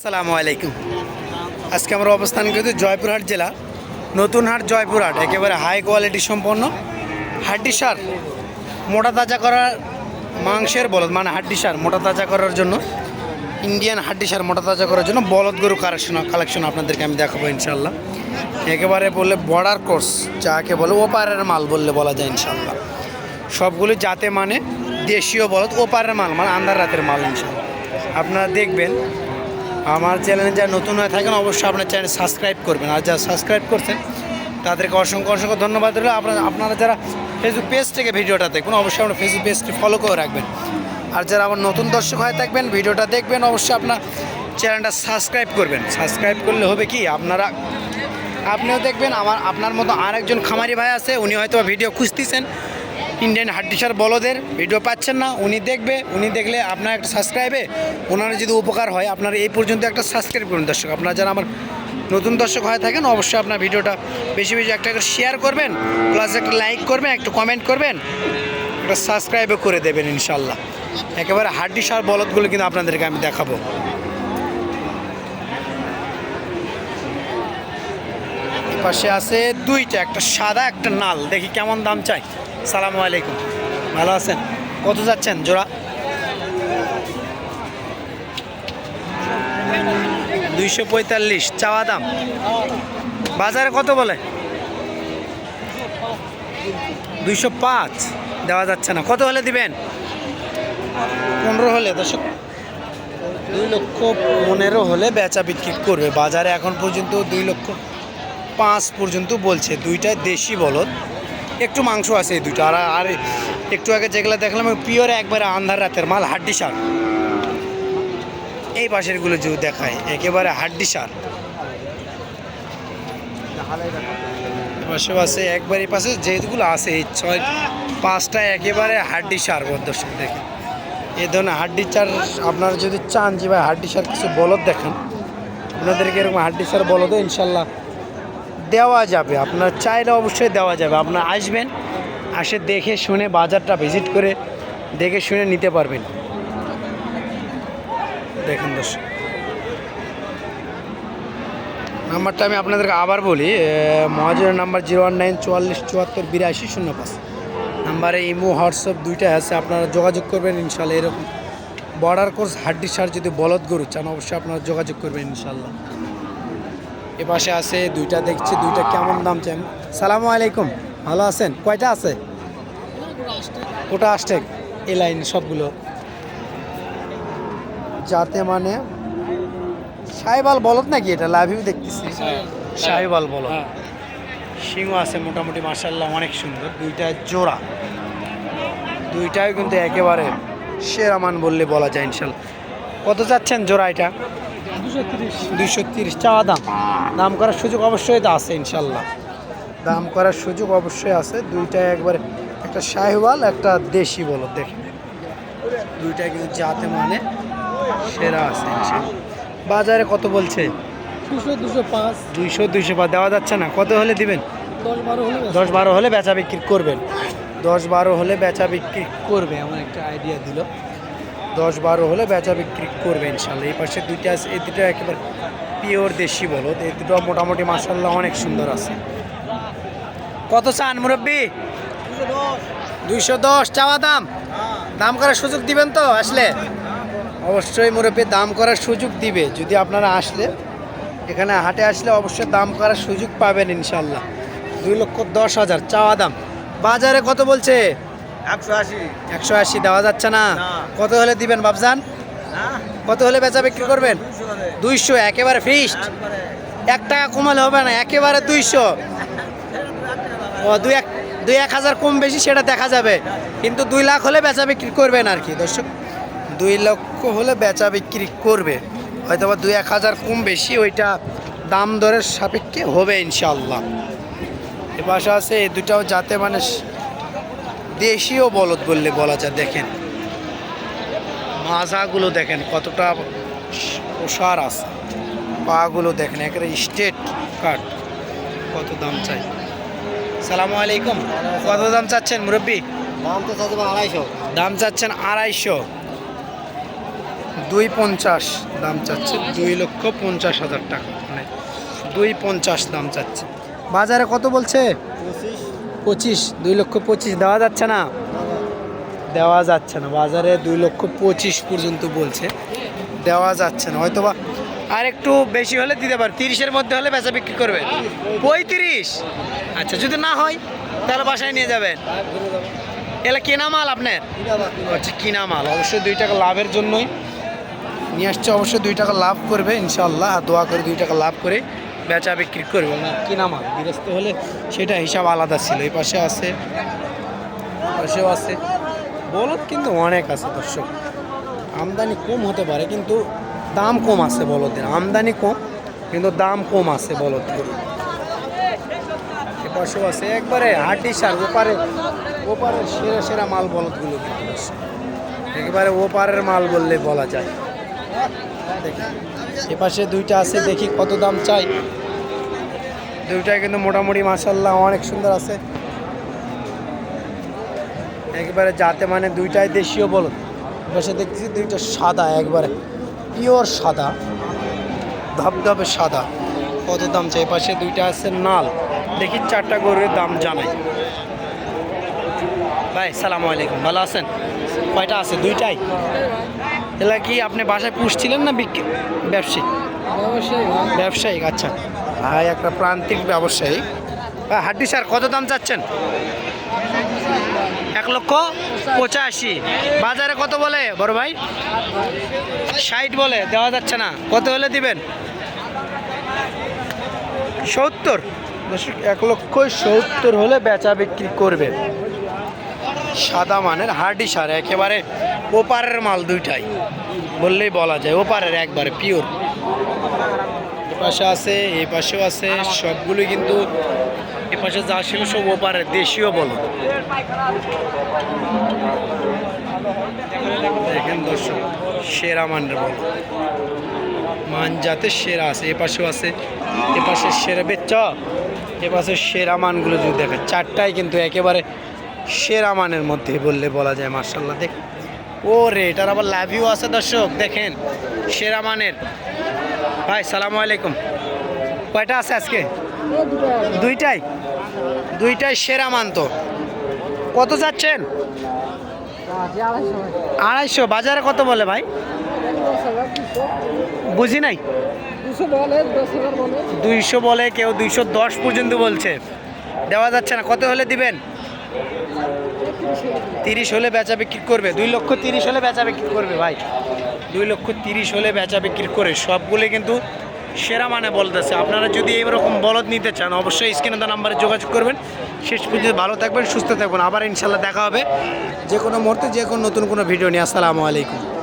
আসসালামু আলাইকুম। আজকে আমরা অবস্থান করছি জয়পুরহাট জেলা। নতুন হাট জয়পুরহাট, একেবারে হাই কোয়ালিটি সম্পন্ন। হাড্ডি সার মোটা তাজা করার মাংসের বলদ মানে হাড্ডি সার মোটা তাজা করার জন্য ইন্ডিয়ান হাড্ডি সার মোটা তাজা করার জন্য বলদ গরু কালেকশন কালেকশন আপনাদেরকে আমি দেখাবো ইনশাল্লাহ একেবারে বললে বর্ডার কোর্স যাকে বলে ওপারের মাল বললে বলা যায় ইনশাল্লাহ সবগুলো যাতে মানে দেশীয় বলদ, ওপারের মাল মানে আন্দার রাতের মাল ইনশাল্লাহ আপনারা দেখবেন আমার চ্যানেলে যারা নতুন হয়ে থাকেন, অবশ্যই আপনার চ্যানেল সাবস্ক্রাইব করবেন। আর যারা সাবস্ক্রাইব করছেন, তাদেরকে অসংখ্য অসংখ্য ধন্যবাদ। রইল আপনারা আপনারা যারা ফেসবুক পেজ থেকে ভিডিওটা দেখবেন, অবশ্যই আপনার ফেসবুক পেজটি ফলো করে রাখবেন। আর যারা আমার নতুন দর্শক হয়ে থাকবেন, ভিডিওটা দেখবেন, অবশ্যই আপনার চ্যানেলটা সাবস্ক্রাইব করবেন। সাবস্ক্রাইব করলে হবে কি, আপনারা, আপনিও দেখবেন, আমার, আপনার মতো আরেকজন খামারি ভাই আছে, উনি হয়তো ভিডিও খুঁজতেছেন। ইন্ডিয়ান হাড্ডিসার বলদের, ভিডিও পাচ্ছেন না, উনি দেখবে, উনি দেখলে আপনার একটা সাবস্ক্রাইবে ওনার যদি উপকার হয়, আপনার এই পর্যন্ত একটা সাবস্ক্রাইব করুন দর্শক। আপনারা যারা আমার নতুন দর্শক হয়ে থাকেন, অবশ্যই আপনার ভিডিওটা বেশি বেশি একটা করে শেয়ার করবেন প্লাস একটা লাইক করবেন, একটু কমেন্ট করবেন, একটা সাবস্ক্রাইবও করে দেবেন ইনশাল্লাহ। একেবারে হাড্ডি সার বলদগুলো কিন্তু আপনাদেরকে আমি দেখাবো। পাশে আছে দুইটা, একটা সাদা, একটা নাল দেখি কেমন দাম চাই। সালাম আলাইকুম। ভালো আছেন? কত যাচ্ছেন জোড়া? দুইশো পঁয়তাল্লিশ। চাওয়া দাম? বাজারে কত বলে? দুইশো পাঁচ। দেওয়া যাচ্ছে না। কত হলে দিবেন? পনেরো হলে, দর্শক। দুই লক্ষ পনেরো হলে বেচা বিক্রি করবে। বাজারে এখন পর্যন্ত দুই লক্ষ পাঁচ পর্যন্ত বলছে দুইটা দেশি বলদ। একটু মাংস আছে এই দুটো আর আর একটু আগে যেগুলো দেখলাম পিওর একবারে আন্ধার রাতের মাল, হাড্ডি সার এই পাশেরগুলো যদি দেখায়, একেবারে হাড্ডি সার পাশে পাশে একবার এই পাশে যেগুলো আছে, এই ছয়, পাঁচটা একেবারে হাড্ডি সার দর্শক দেখে এই ধরনের হাড্ডি চার আপনারা যদি চান যে ভাই হাড্ডি সার কিছু বলদ দেখেন, আপনাদেরকে এরকম হাড্ডি সার বলদও ইনশাল্লাহ দেওয়া যাবে, আপনার চাইলে অবশ্যই দেওয়া যাবে। আপনার আসবেন, আসে দেখে শুনে বাজারটা ভিজিট করে দেখে শুনে নিতে পারবেন। দেখুন দর্শক। নাম্বারটা আমি আপনাদেরকে আবার বলি মহাজনের নাম্বার জিরো ওয়ান নাইন চুয়াল্লিশ চুয়াত্তর বিরাশি শূন্য পাঁচ। নাম্বারে ইমো, হোয়াটসঅ্যাপ দুইটা আছে, আপনারা যোগাযোগ করবেন ইনশাল্লাহ। এরকম বর্ডার কোর্স হাড্ডি সার যদি বলদ গরু চান, অবশ্যই আপনারা যোগাযোগ করবেন ইনশাল্লাহ। এ পাশে আছে দুইটা দেখছি দুইটা কেমন দাম চান সালামু আলাইকুম ভালো আছেন? কয়টা আছে? ওটা আসছে এ লাইন সবগুলো। যাতে মানে সাহেবাল বলত নাকি এটা? লাভিও দেখতেছি। সাহেবাল বলত সিংহ আছে মোটামুটি মার্শাল্লাহ অনেক সুন্দর। দুইটা জোড়া। দুইটাই কিন্তু একেবারে সেরা মান বললে বলা যায় ইনশাল্লাহ। কত যাচ্ছেন জোড়া এটা? দুইশো তিরিশ। চাওয়া দাম। দাম করার সুযোগ অবশ্যই আছে ইনশাল্লাহ। দাম করার সুযোগ অবশ্যই আছে। দুইটাই একবারে একটা শাহিওয়াল একটা দেশি বলো দেখে দুইটাই কিন্তু যাতে মানে সেরা আছে বাজারে কত বলছে? দুশো দুশো পাঁচ। দুইশো দুইশো বা দেওয়া যাচ্ছে না। কত হলে দিবেন? দশ বারো হলে দশ বারো হলে বেচা বিক্রি করবেন। দশ বারো হলে বেচা বিক্রি করবে এমন একটা আইডিয়া দিল। দশ বারো হলে বেচা বিক্রি করবে ইনশাল্লাহ। এই পাশে দুইটা আছে, এই দুটো একেবারে পিওর দেশি বলো, এই দুটো মোটামুটি মাসাল্লাহ অনেক সুন্দর আছে। কত চান মুরব্বী? দুইশো দশ। চাওয়া দাম? দাম করার সুযোগ দিবেন তো আসলে? অবশ্যই মুরব্বী, দাম করার সুযোগ দিবে। যদি আপনারা আসলে, এখানে হাটে আসলে অবশ্যই দাম করার সুযোগ পাবেন ইনশাল্লাহ দুই লক্ষ দশ হাজার, চাওয়া দাম। বাজারে কত বলছে? একশো আশি। দেওয়া যাচ্ছে না। কত হলে দিবেন বাবজান কত হলে বেচা বিক্রি করবেন? দুইশো একেবারে ফিক্সড এক টাকা কমালে হবে না একেবারে দুইশো। ও দুই এক দুই এক হাজার কম বেশি সেটা দেখা যাবে। কিন্তু দুই লাখ হলে বেচা বিক্রি করবেন আর কি। দর্শক দুই লক্ষ হলে বেচা বিক্রি করবে। হয়তো বা দুই এক হাজার কম বেশি ওইটা দাম দরের সাপেক্ষে হবে ইনশাল্লাহ এ পাশে আছে এই দুটাও যাতে মানে দেশীয় বলদ বললে বলা যায় দেখেন। মাজাগুলো দেখেন কতটা ওষার আছে। পাগুলো দেখেন একেবারে স্টেট কাট কত দাম চাই। সালামু আলাইকুম। কত দাম চাচ্ছেন মুরব্বী? দাম তো চাইছে আড়াইশো। দাম চাচ্ছেন আড়াইশো। দুই পঞ্চাশ দাম চাচ্ছে দুই লক্ষ পঞ্চাশ হাজার টাকা। মানে দুই পঞ্চাশ দাম চাচ্ছে। বাজারে কত বলছে? পঁচিশ, দুই লক্ষ পঁচিশ দেওয়া যাচ্ছে না। দেওয়া যাচ্ছে না, বাজারে দুই লক্ষ পঁচিশ পর্যন্ত বলছে। দেওয়া যাচ্ছে না হয়তো বা আর একটু বেশি হলে দিতে পারে। তিরিশের মধ্যে হলে বেচা বিক্রি করবে। পঁয়ত্রিশ! আচ্ছা যদি না হয়, তাহলে বাসায় নিয়ে যাবেন। এলা কেনা মাল আপনার? হচ্ছে কেনা মাল। অবশ্যই দুই টাকা লাভের জন্যই। নিয়ে আসছে, অবশ্যই দুই টাকা লাভ করবে ইনশাল্লাহ আর দোয়া করে দুই টাকা লাভ করে বেচা বিক্রি করবে না কিনা মাল বিরস্ত হলে সেটা হিসাব আলাদা ছিল। এই পাশে আছে পাশেও আছে। বলদ কিন্তু অনেক আছে দর্শক। আমদানি কম হতে পারে, কিন্তু দাম কম আছে বলদের। আমদানি কম, কিন্তু দাম কম আছে বলদ পাশেও আছে। একবারে হাড্ডি সার, ওপারে, ওপারের সেরা সেরা মাল বলদগুলো একেবারে ওপারের মাল বললে বলা যায়। দেখি। এ পাশে দুইটা আছে, দেখি কত দাম চাই। দুইটাই কিন্তু মোটামুটি মাসাল্লাহ অনেক সুন্দর আছে। একবারে যাতে মানে দুইটাই দেশীয় বলদ। বসে দেখছি দুইটা সাদা একবারে পিওর সাদা ধবধবে সাদা। কত দাম চাই? পাশে দুইটা আছে নাল। দেখি চারটা গরুর দাম জানাই। ভাই সালাম আলাইকুম। ভালো আছেন? কয়টা আছে? দুইটাই? এলা কি আপনি বাসায় পুষছিলেন না বিক্রি ব্যবসায়ী? ব্যবসায়িক আচ্ছা। ভাই, একটা প্রান্তিক ব্যবসায়ী। হাড্ডি স্যার, কত দাম চাচ্ছেন? এক লক্ষ পঁচাশি। বাজারে কত বলে, বড় ভাই? ষাট বলে, দেওয়া যাচ্ছে না। কত হলে দিবেন? সত্তর। এক লক্ষ সত্তর হলে বেচা বিক্রি করবে সাদা মানের হার্ডি সার একেবারে ওপারের মাল দুইটাই। বললেই বলা যায়, ওপারের একবারে পিওর পাশে আছে, এই পাশেও আছে, সবগুলো কিন্তু এ পাশে যা ছিল সব ওপারের, দেশীয় বলো। দেখেন দর্শক, সেরা মানের বল। মান জাতের সেরা আছে, এ পাশেও আছে, এ পাশে সেরা, বেচ্চ। এ পাশে সেরা মানগুলো যদি দেখেন, চারটাই কিন্তু একেবারে সেরা মানের মধ্যে বললে বলা যায় মার্শাল্লাহ দেখ। ও রে এটার আবার লাভিও আছে দর্শক, দেখেন, সেরা মানের। ভাই, সালাম আলাইকুম। কয়টা আছে আজকে? দুইটাই। দুইটাই সেরা মান তো। কত যাচ্ছেন? আড়াইশো। বাজারে কত বলে ভাই? বুঝি নাই? দুইশো বলে, কেউ দুইশো দশ পর্যন্ত বলছে। দেওয়া যাচ্ছে না। কত হলে দিবেন? তিরিশ হলে বেচা বিক্রি করবে, দুই লক্ষ তিরিশ হলে বেচা বিক্রি করবে ভাই। দুই লক্ষ তিরিশ হলে বেচা বিক্রি করে সবগুলো কিন্তু সেরা মানে বলতেছে। আপনারা যদি এইরকম বলদ নিতে চান, অবশ্যই স্ক্রিনে তো নাম্বারে যোগাযোগ করবেন। শেষ পর্যন্ত ভালো থাকবেন, সুস্থ থাকবেন। আবার ইনশাল্লাহ দেখা হবে। যে কোনো মুহূর্তে যে কোনো নতুন কোনো ভিডিও নিয়ে। আসসালামু আলাইকুম।